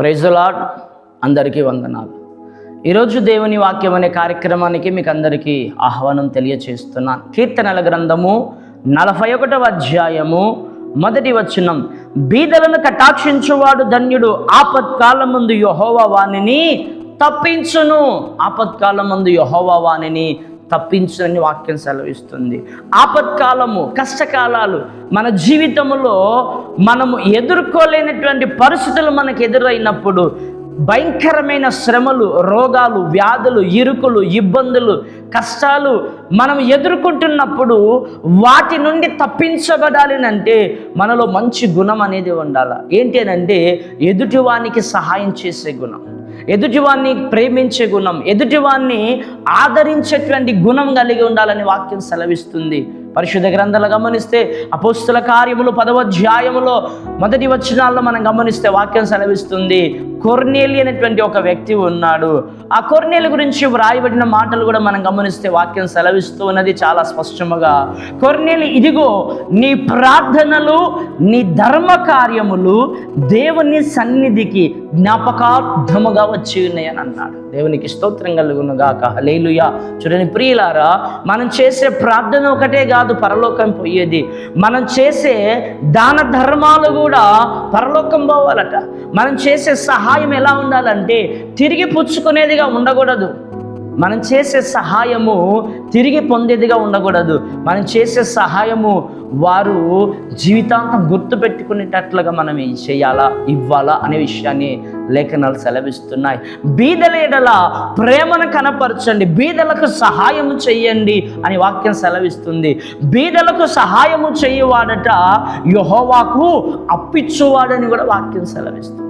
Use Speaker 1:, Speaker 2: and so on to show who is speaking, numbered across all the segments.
Speaker 1: ప్రైజులాడ్ అందరికీ వందనాలు. ఈరోజు దేవుని వాక్యం అనే కార్యక్రమానికి మీకు అందరికీ ఆహ్వానం తెలియచేస్తున్నాను. కీర్తనల గ్రంథము నలభై ఒకటవ అధ్యాయము మొదటి వచనం. బీదలను కటాక్షించువాడు ధన్యుడు ఆపత్కాలం ముందు యహోవా వాణిని తప్పించును. ఆపత్కాలం ముందు యహోవా వాణిని తప్పించునని వాక్యం సెలవిస్తుంది. ఆపత్కాలము కష్టకాలాలు మన జీవితంలో మనము ఎదుర్కోలేనటువంటి పరిస్థితులు మనకు ఎదురైనప్పుడు భయంకరమైన శ్రమలు రోగాలు వ్యాధులు ఇరుకులు ఇబ్బందులు కష్టాలు మనం ఎదుర్కొంటున్నప్పుడు వాటి నుండి తప్పించబడాలి అంటే మనలో మంచి గుణం అనేది ఉండాలి. ఏంటి అని అంటే ఎదుటివానికి సహాయం చేసే గుణం. ఎదుటివాన్ని ప్రేమించే గుణం ఎదుటివాన్ని ఆదరించేటువంటి గుణం కలిగి ఉండాలని వాక్యం సెలవిస్తుంది. పరిశుద్ధ గ్రంథాలు గమనిస్తే అపోస్తుల కార్యములు పదవధ్యాయములో మొదటి వచనాల్లో మనం గమనిస్తే వాక్యం సెలవిస్తుంది కొర్నేలి అనేటువంటి ఒక వ్యక్తి ఉన్నాడు. ఆ కొర్నేలి గురించి వ్రాయబడిన మాటలు కూడా మనం గమనిస్తే వాక్యం సెలవిస్తూ ఉన్నది చాలా స్పష్టముగా. కొర్నేలి ఇదిగో నీ ప్రార్థనలు నీ ధర్మ కార్యములు దేవుని సన్నిధికి జ్ఞాపకార్థముగా వచ్చి ఉన్నాయని అన్నాడు. దేవునికి స్తోత్రం కలుగునుగాక లేలుయా చూడని చూడండి ప్రియులారా మనం చేసే ప్రార్థన ఒకటే కాదు పరలోకం పోయేది. మనం చేసే దాన ధర్మాలు కూడా పరలోకం పోవాలట. మనం చేసే సహాయం ఎలా ఉండాలంటే తిరిగి పుచ్చుకునేదిగా ఉండకూడదు. మనం చేసే సహాయము తిరిగి పొందేదిగా ఉండకూడదు. మనం చేసే సహాయము వారు జీవితాంతం గుర్తుపెట్టుకునేటట్లుగా మనం ఏం చేయాలా ఇవ్వాలా అనే విషయాన్ని లేఖనాలు సెలవిస్తున్నాయి. బీదల ప్రేమను కనపరచండి బీదలకు సహాయము చెయ్యండి అని వాక్యం సెలవిస్తుంది. బీదలకు సహాయము చేయవాడట యహోవాకు అప్పిచ్చువాడని కూడా వాక్యం సెలవిస్తుంది.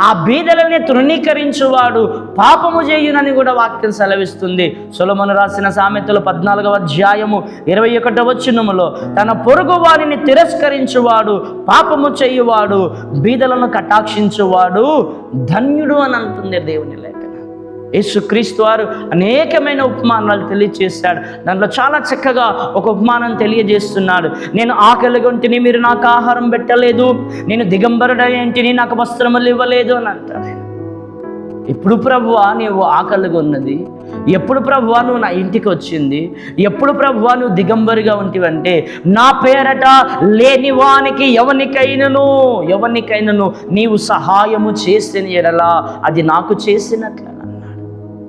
Speaker 1: ఆ బీదలని తృణీకరించువాడు పాపము చేయునని కూడా వాక్యం సెలవిస్తుంది. సొలమను రాసిన సామెతలు పద్నాలుగవ అధ్యాయము ఇరవై ఒకటవ వచ్చినములో తన పొరుగు వారిని తిరస్కరించువాడు పాపము చేయువాడు బీదలను కటాక్షించువాడు ధన్యుడు అని అంటుంది దేవుని లేఖన యేసుక్రీస్తు వారు అనేకమైన ఉపమానాలు తెలియజేశాడు. దాంట్లో చాలా చక్కగా ఒక ఉపమానం తెలియజేస్తున్నాడు. నేను ఆకలిగా ఉంటేనే మీరు నాకు ఆహారం పెట్టలేదు. నేను దిగంబరుడేంటిని నాకు వస్త్రములు ఇవ్వలేదు అని అంటాడు. ఇప్పుడు ఎప్పుడు ప్రభువా నీవు ఆకలిగా ఉన్నది? ఎప్పుడు ప్రభువా నువ్వు నా ఇంటికి వచ్చింది? ఎప్పుడు ప్రభువా నువ్వు దిగంబరిగా ఉంటివంటే? నా పేరట లేని వానికి ఎవనికైనను ఎవనికైనను నీవు సహాయము చేసిన ఎడలా అది నాకు చేసినట్లని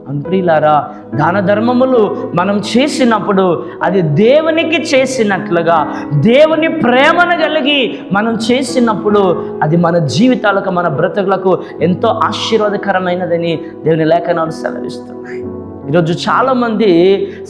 Speaker 1: అన్నాడు దాన ధర్మములు మనం చేసినప్పుడు అది దేవునికి చేసినట్లుగా దేవుని ప్రేమను కలిగి మనం చేసినప్పుడు అది మన జీవితాలకు మన బ్రతుకులకు ఎంతో ఆశీర్వాదకరమైనదని దేవుని లేఖనాలు సెలవిస్తున్నాయి. ఈరోజు చాలామంది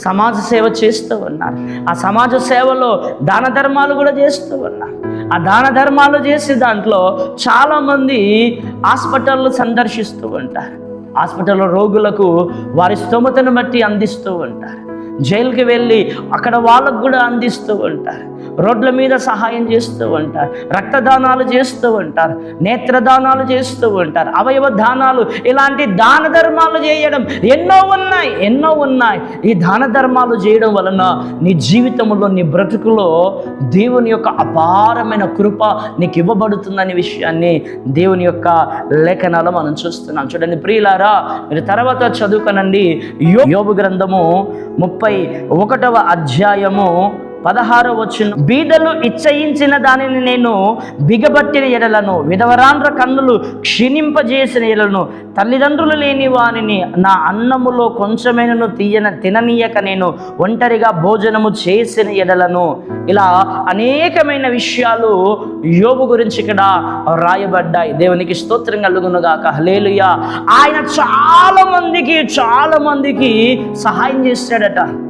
Speaker 1: సమాజ సేవ చేస్తూ ఉన్నారు. ఆ సమాజ సేవలో దాన ధర్మాలు కూడా చేస్తూ ఉన్నారు. ఆ దాన ధర్మాలు చేసే దాంట్లో చాలామంది హాస్పిటళ్ళు సందర్శిస్తూ ఉంటారు. హాస్పిటల్లో రోగులకు వారి స్తోమతను బట్టి అందిస్తూ ఉంటారు. జైలుకి వెళ్ళి అక్కడ వాళ్ళకు కూడా అందిస్తూ ఉంటారు. రోడ్ల మీద సహాయం చేస్తూ ఉంటారు. రక్తదానాలు చేస్తూ ఉంటారు. నేత్రదానాలు చేస్తూ ఉంటారు. అవయవ దానాలు ఇలాంటి దాన ధర్మాలు చేయడం ఎన్నో ఉన్నాయి ఎన్నో ఉన్నాయి. ఈ దాన ధర్మాలు చేయడం వలన నీ జీవితంలో నీ బ్రతుకులో దేవుని యొక్క అపారమైన కృప నీకు ఇవ్వబడుతుందనే విషయాన్ని దేవుని యొక్క లేఖనాలు మనం చూస్తున్నాం. చూడండి ప్రియులారా మీరు తర్వాత చదువుకనండి. యో యోబు గ్రంథము ముప్పై ఒకటవ అధ్యాయము పదహారో వచ్చిన బీదలు ఇచ్చయించిన దానిని నేను బిగబట్టిన ఎడలను విధవరాండ్ర కన్నులు క్షీణింపజేసిన ఎడలను తల్లిదండ్రులు లేని వారిని నా అన్నములో కొంచెమైనను తీయన తిననీయక నేను ఒంటరిగా భోజనము చేసిన ఎడలను. ఇలా అనేకమైన విషయాలు యోగు గురించి ఇక్కడ రాయబడ్డాయి. దేవునికి స్తోత్రం కలుగునుగాక హలేలుయా ఆయన చాలా మందికి చాలా మందికి సహాయం చేశాడట.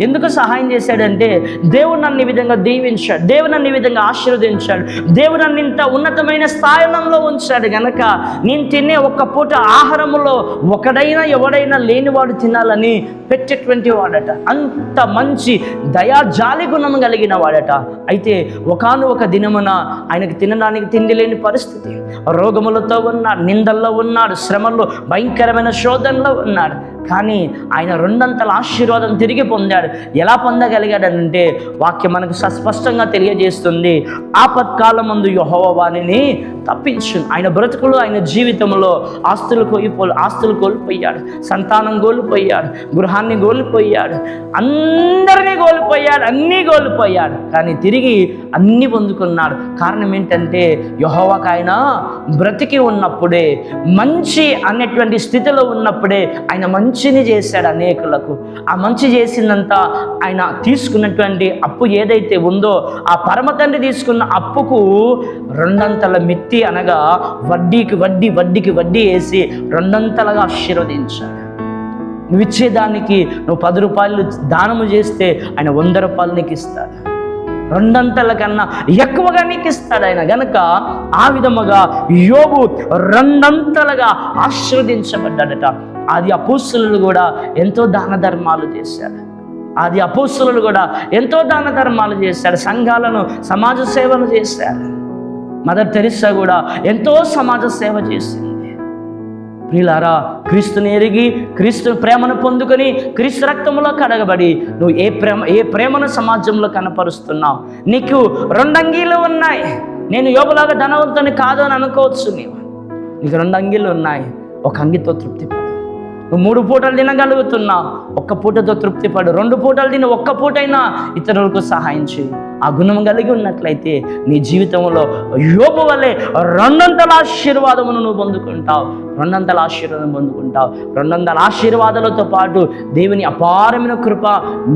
Speaker 1: ఎందుకు సహాయం చేశాడంటే దేవుడు నన్ను ఈ విధంగా దీవించాడు దేవుడు నన్ను ఈ విధంగా ఆశీర్వదించాడు దేవుడు నన్ను ఇంత ఉన్నతమైన స్థాయిలో ఉంచాడు గనక నేను తినే ఒక్క పూట ఆహారంలో ఒకడైనా ఎవడైనా లేనివాడు తినాలని పెట్టేటువంటి వాడట. అంత మంచి దయా జాలి గుణం కలిగిన వాడట. అయితే ఒకాను ఒక దినమున ఆయనకు తినడానికి తిండి లేని పరిస్థితి. రోగములతో ఉన్నాడు నిందల్లో ఉన్నాడు శ్రమల్లో భయంకరమైన శోధనలో ఉన్నాడు. కానీ ఆయన రెండంతల ఆశీర్వాదం తిరిగి పొందాడు. ఎలా పొందగలిగాడంటే వాక్యం మనకు సస్పష్టంగా తెలియజేస్తుంది. ఆపత్కాలం ముందు యెహోవా తప్పించు ఆయన బ్రతుకులు ఆయన జీవితంలో ఆస్తులు కోల్పో ఆస్తులు కోల్పోయాడు. సంతానం కోల్పోయాడు. గృహాన్ని కోల్పోయాడు. అందరినీ కోల్పోయాడు అన్నీ కోల్పోయాడు. కానీ తిరిగి అన్నీ పొందుకున్నాడు. కారణం ఏంటంటే యహోవాకు ఆయన బ్రతికి ఉన్నప్పుడే మంచి అనేటువంటి స్థితిలో ఉన్నప్పుడే ఆయన మంచి మంచిని చేశాడు అనేకులకు. ఆ మంచి చేసిందంత ఆయన తీసుకున్నటువంటి అప్పు ఏదైతే ఉందో ఆ పరమ తండ్రి తీసుకున్న అప్పుకు రెండంతల మిత్తి అనగా వడ్డీకి వడ్డీ వడ్డీకి వడ్డీ వేసి రెండంతలుగా ఆశీర్వదించాడు. నువ్వు ఇచ్చేదానికి నువ్వు పది రూపాయలు దానము చేస్తే ఆయన వంద రూపాయలు నీకు ఇస్తాడు. రెండంతల కన్నా ఎక్కువగా నీకు ఇస్తాడు ఆయన. గనక ఆ విధముగా యోగు రెండంతలుగా ఆశీర్వదించబడ్డాడట. ఆది అపోస్తులను కూడా ఎంతో దాన ధర్మాలు చేశాడు. ఆది అపోస్తులను కూడా ఎంతో దాన ధర్మాలు చేశాడు. సంఘాలను సమాజ సేవలు చేశాడు. మదర్ తెరిసా కూడా ఎంతో సమాజ సేవ చేసింది. ప్రియులారా క్రీస్తుని ఎరిగి క్రీస్తు ప్రేమను పొందుకొని క్రీస్తు రక్తంలో కడగబడి నువ్వు ఏ ప్రేమ ఏ ప్రేమను సమాజంలో కనపరుస్తున్నావు? నీకు రెండంగీలు ఉన్నాయి. నేను యోగులాగా ధనవంతుని కాదు అని అనుకోవచ్చు నీవు. నీకు రెండు అంగీలు ఉన్నాయి. ఒక అంగితో తృప్తి నువ్వు మూడు పూటలు తినగలుగుతున్నా ఒక్క పూటతో తృప్తిపడు రెండు పూటలు తిని ఒక్క పూటైనా ఇతరులకు సహాయం చేయి. ఆ గుణం కలిగి ఉన్నట్లయితే నీ జీవితంలో యోపు వల్లే రెండంతల ఆశీర్వాదమును నువ్వు పొందుకుంటావు. రెండంతల ఆశీర్వాదం పొందుకుంటావు. రెండొందల ఆశీర్వాదాలతో పాటు దేవుని అపారమైన కృప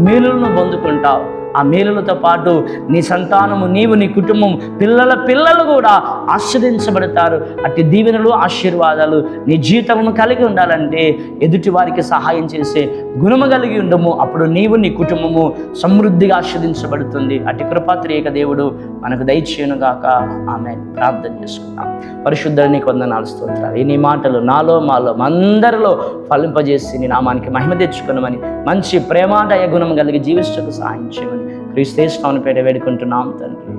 Speaker 1: మేలును పొందుకుంటావు. ఆ మేలులతో పాటు నీ సంతానము నీవు నీ కుటుంబం పిల్లల పిల్లలు కూడా ఆశ్రదించబడతారు. అట్టి దీవెనలు ఆశీర్వాదాలు నీ జీవితము కలిగి ఉండాలంటే ఎదుటి వారికి సహాయం చేసే గుణము కలిగి ఉండము. అప్పుడు నీవు నీ కుటుంబము సమృద్ధిగా ఆస్వాదించబడుతుంది అట్టి కృపాత్రేక దేవుడు మనకు దయచేయనుగాక. ఆమె ప్రార్థన చేసుకున్నాం పరిశుద్ధుని కొందనాలు స్తోత్రాలు. ఈ నీ మాటలు నాలో మాలో అందరిలో ఫలింపజేసి నీ నామానికి మహిమ తెచ్చుకున్నామని మంచి ప్రేమాదయ గుణం కలిగి జీవిస్తకు సహాయం చేయమని క్రీస్తేశ్వరాన్ని పేట వేడుకుంటున్నాం తండ్రి.